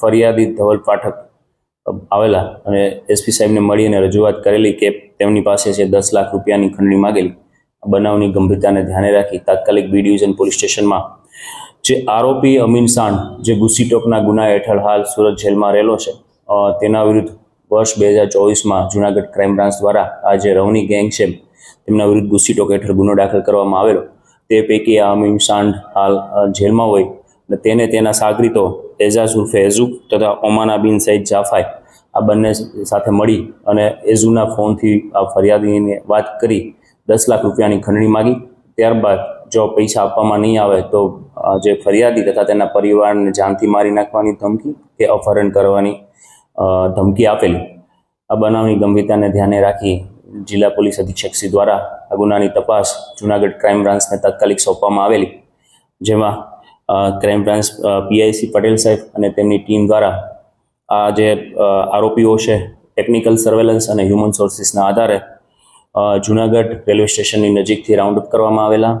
ફરિયાદી ધવલ પાઠક આવેલા અને એસપી સાહેબને મળી અને રજૂઆત કરેલી કે તેમની પાસે છે દસ લાખ રૂપિયાની ખંડણી માગેલી. બનાવની ગંભીરતાને ધ્યાને રાખી તાત્કાલિક બી ડિવિઝન પોલીસ સ્ટેશનમાં જે આરોપી અમીન સાણ જે ગુસ્સીટોકના ગુના હેઠળ હાલ સુરત જેલમાં રહેલો છે તેના વિરુદ્ધ વર્ષ બે હજાર ચોવીસમાં જુનાગઢ ક્રાઇમ બ્રાન્ચ દ્વારા આ જે રવની ગેંગ છે, તેમના વિરુદ્ધ ગુસ્સીટોક હેઠળ ગુનો દાખલ કરવામાં આવેલો. તે પૈકી આ અમીન સાંડ હાલ જેલમાં હોય અને તેને તેના સાગરીતો એઝાઝ ઉર્ફે તથા ઓમાના બિન સઈદ જાફાઈ આ બંને સાથે મળી અને એઝુના ફોનથી આ ફરિયાદીને વાત કરી, દસ લાખ રૂપિયાની ખંડણી માગી. ત્યારબાદ જો પૈસા આપવામાં નહીં આવે તો જે ફરિયાદી તથા તેના પરિવારને જાનથી મારી નાખવાની ધમકી કે અપહરણ કરવાની ધમકી આપેલી. આ બનાવની ગંભીરતાને ધ્યાને રાખી જિલ્લા પોલીસ અધિક્ષક શ્રી દ્વારા આ ગુનાની તપાસ જુનાગઢ ક્રાઇમ બ્રાન્ચને તાત્કાલિક સોંપવામાં આવેલી, જેમાં ક્રાઇમ બ્રાન્ચ પીઆઈસી પટેલ સાહેબ અને તેમની ટીમ દ્વારા આ જે આરોપીઓ છે ટેકનિકલ સર્વેલન્સ અને હ્યુમન સોર્સિસના આધારે જુનાગઢ રેલવે સ્ટેશનની નજીકથી રાઉન્ડ અપ કરવામાં આવેલા.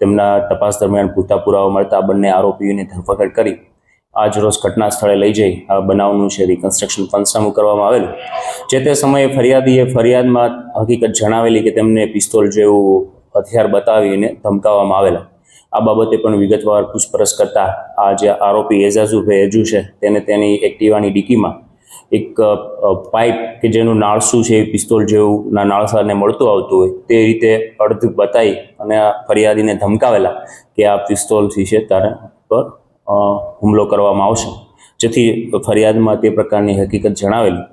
તેમના તપાસ દરમિયાન પૂરતા પુરાવા મળતા બંને આરોપીઓની ધરપકડ કરી આજ રોજ ઘટના સ્થળે લઈ જઈ આ બનાવનું છે રિકન્સ્ટ્રક્શન પંચનામું કરવામાં આવેલું. જે તે સમયે ફરિયાદીએ ફરિયાદમાં હકીકત જણાવેલી કે તેમને પિસ્તોલ જેવું હથિયાર બતાવીને ધમકાવવામાં આવેલા. આ બાબતે પણ વિગતવાર પૂછપરછ કરતા આ જે આરોપી એઝાઝુફે એજુ છે, તેને તેની એક્ટિવાની ડીકીમાં એક પાઇપ કે જેનું નાળસું છે એ પિસ્તોલ જેવું નાળસાને મળતું આવતું હોય, તે રીતે અડધ બતાવી અને ફરિયાદીને ધમકાવેલા કે આ પિસ્તોલથી છે તારા પર હુમલો કરવામાં આવશે. જેથી ફરિયાદમાં તે પ્રકારની હકીકત જણાવેલી.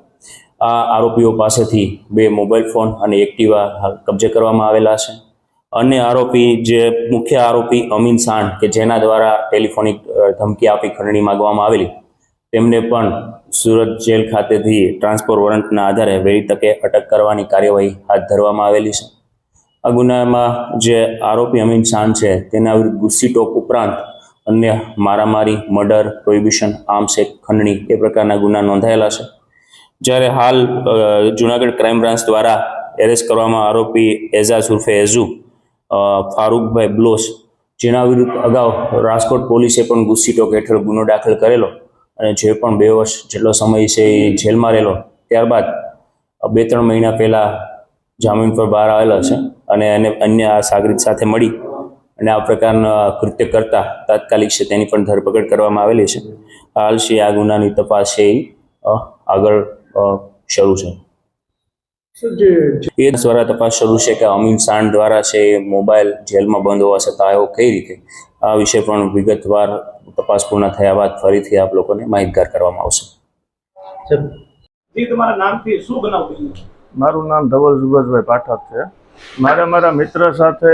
આ આરોપીઓ પાસેથી બે મોબાઈલ ફોન અને એક્ટિવા કબજે કરવામાં આવેલા છે. અન્ય આરોપી જે મુખ્ય આરોપી અમીન સાંડ કે જેના દ્વારા ટેલિફોનિક ધમકી આપી ખંડણી માંગવામાં આવેલી, તેમને પણ સુરત જેલ ખાતેથી ટ્રાન્સફર વોરંટના આધારે વહેલી તકે અટક કરવાની કાર્યવાહી હાથ ધરવામાં આવેલી છે. આ ગુનામાં જે આરોપી અમીન શાન છે, તેના વિરુદ્ધ ગુસ્સી ઉપરાંત અન્ય મારામારી, મર્ડર, પ્રોહિબિશન આર્મસેક ખંડણી એ પ્રકારના ગુના નોંધાયેલા છે. જ્યારે હાલ જુનાગઢ ક્રાઇમ બ્રાન્ચ દ્વારા એરેસ્ટ કરવામાં આરોપી એઝાઝ ઉર્ફે એઝુ ફારૂકભાઈ બ્લોસ જેના વિરુદ્ધ અગાઉ રાજકોટ પોલીસે પણ ગુસ્સી ટોક હેઠળ ગુનો દાખલ કરેલો અને જે પણ બે વર્ષ જેટલો સમય છે એ જેલમાં રહેલો, ત્યારબાદ બે ત્રણ મહિના પહેલાં જામીન પર બહાર આવેલો છે અને એને અન્ય આ સાગરીત સાથે મળી અને આ પ્રકારના કૃત્ય કરતા તાત્કાલિક છે તેની પણ ધરપકડ કરવામાં આવેલી છે. હાલ છે આ ગુનાની તપાસ છે એ આગળ શરૂ છે. એ દ્વારા તપાસ શરૂ છે કે અમીન સાંડ દ્વારા છે એ મોબાઈલ જેલમાં બંધ હોવા છતાં આવ્યો કઈ રીતે? આ વિશે પણ વિગતવાર તપાસ પૂર્ણ થયા બાદ ફરીથી આપ લોકોને માહિતગાર કરવામાં આવશે. મારું નામ ધવલ જુગજભાઈ પાઠક છે. મારે મારા મિત્ર સાથે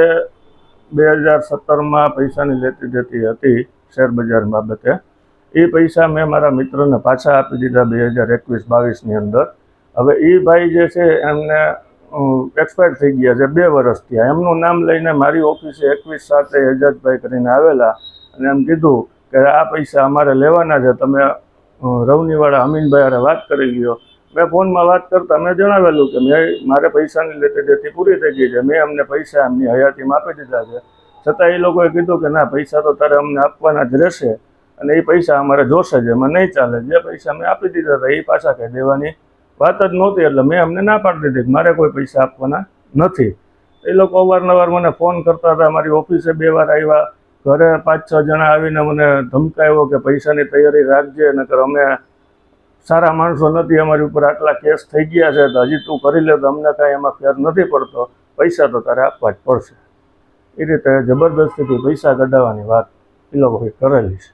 બે હજાર સત્તરમાં પૈસાની લેતી દેતી હતી શેરબજાર બાબતે. એ પૈસા મેં મારા મિત્રને પાછા આપી દીધા બે હજાર એકવીસ બાવીસની અંદર. હવે એ ભાઈ જે છે એમને એક્સપાયર થઈ ગયા છે, બે વર્ષ થયા. એમનું નામ લઈને મારી ઓફિસે એકવીસ સાતે એજાજભાઈ કરીને આવેલા અને એમ કીધું કે આ પૈસા અમારે લેવાના છે, તમે રવનીવાળા અમીનભાઈ હારે વાત કરી લ્યો. મેં ફોનમાં વાત કરતા મેં જણાવેલું કે મેં મારે પૈસાની લેતી દેતી પૂરી થઈ ગઈ છે, મેં અમને પૈસા એમની હયાતીમાં આપી દીધા છે. છતાં એ લોકોએ કીધું કે ના, પૈસા તો તારે અમને આપવાના જ રહેશે અને એ પૈસા અમારે જોશે જ, એમાં નહીં ચાલે. જે પૈસા મેં આપી દીધા હતા એ પાછા કહી દેવાની વાત જ નહોતી, એટલે મેં અમને ના પાડી દીધી મારે કોઈ પૈસા આપવાના નથી. એ લોકો અવારનવાર મને ફોન કરતા હતા, મારી ઓફિસે બે વાર આવ્યા, ઘરે પાંચ છ જણા આવીને મને ધમકાવ્યો કે પૈસાની તૈયારી રાખજે, નકર અમે સારા માણસો નથી, અમારી ઉપર આટલા કેસ થઈ ગયા છે, તો હજી તું કરી લે, તો અમને કાંઈ એમાં ફેર નથી પડતો. પૈસા તો તારે આપવા જ પડશે. એ રીતે જબરદસ્તીથી પૈસા કઢાવવાની વાત એ લોકોએ કરેલી છે.